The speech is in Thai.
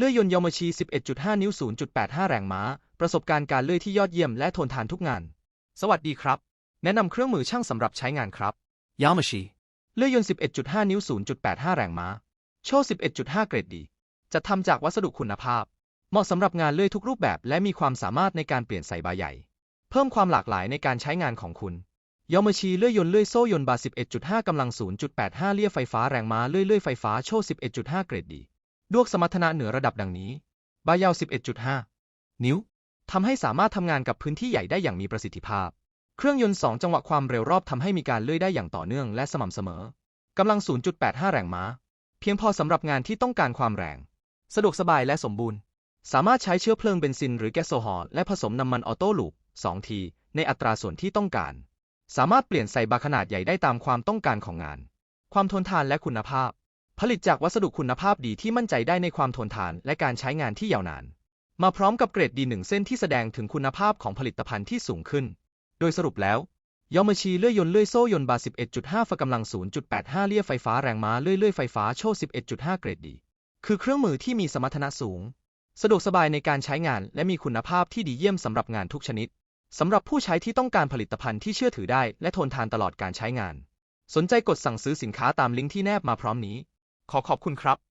เลื่อยยนต์ยามาชี 11.5 นิ้ว 0.85 แรงม้า ประสบการณ์การเลื่อยที่ยอดเยี่ยมและทนทานทุกงาน สวัสดีครับ แนะนำเครื่องมือช่างสำหรับใช้งานครับ Yamashi. เลื่อยยนต์ 11.5 นิ้ว 0.85 แรงม้า โชว์ 11.5 เกรดดี จะทำจากวัสดุคุณภาพ เหมาะสำหรับงานเลื่อยทุกรูปแบบ และมีความสามารถในการเปลี่ยนใส่บาใหญ่ เพิ่มความหลากหลายในการใช้งานของคุณยามาชีเลื่อยยนต์เลื่อยโซ่ยนต์บา 11.5 กำลัง 0.85 เลี่ยไฟฟ้าแรงม้าเลื่อยเลื่อยไฟฟ้าโชว์ 11.5 เกรดดี ด้วยสมรรถนะเหนือระดับดังนี้ บายาว 11.5 นิ้ว ทำให้สามารถทำงานกับพื้นที่ใหญ่ได้อย่างมีประสิทธิภาพ เครื่องยนต์ 2 จังหวะความเร็วรอบทำให้มีการเลื่อยได้อย่างต่อเนื่องและสม่ำเสมอกำลัง 0.85 แรงม้า เพียงพอสำหรับงานที่ต้องการความแรง สะดวกสบายและสมบูรณ์ สามารถใช้เชื้อเพลิงเบนซินหรือแก๊สโซฮอลและผสมน้ำมันออโต้ลูป2ที ในอัตราส่วนที่ต้องการ สามารถเปลี่ยนใส่บาร์ขนาดใหญ่ได้ตามความต้องการของงาน ความทนทานและคุณภาพ ผลิตจากวัสดุคุณภาพดีที่มั่นใจได้ในความทนทานและการใช้งานที่ยาวนาน มาพร้อมกับเกรดดีหนึ่งเส้นที่แสดงถึงคุณภาพของผลิตภัณฑ์ที่สูงขึ้น โดยสรุปแล้วยามชีเลื่อยยนเลื่อยโซ่ยนบา 11.5 ฝากำลัง 0.85 เลี่ยไฟฟ้าแรงม้าเลื่อยเลื่อยไฟฟ้าโชว์11.5 เกรดดี คือเครื่องมือที่มีสมรรถนะสูง สะดวกสบายในการใช้งานและมีคุณภาพที่ดีเยี่ยมสำหรับงานทุกชนิดสำหรับผู้ใช้ที่ต้องการผลิตภัณฑ์ที่เชื่อถือได้และทนทานตลอดการใช้งาน สนใจกดสั่งซื้อสินค้าตามลิงก์ที่แนบมาพร้อมนี้ ขอขอบคุณครับ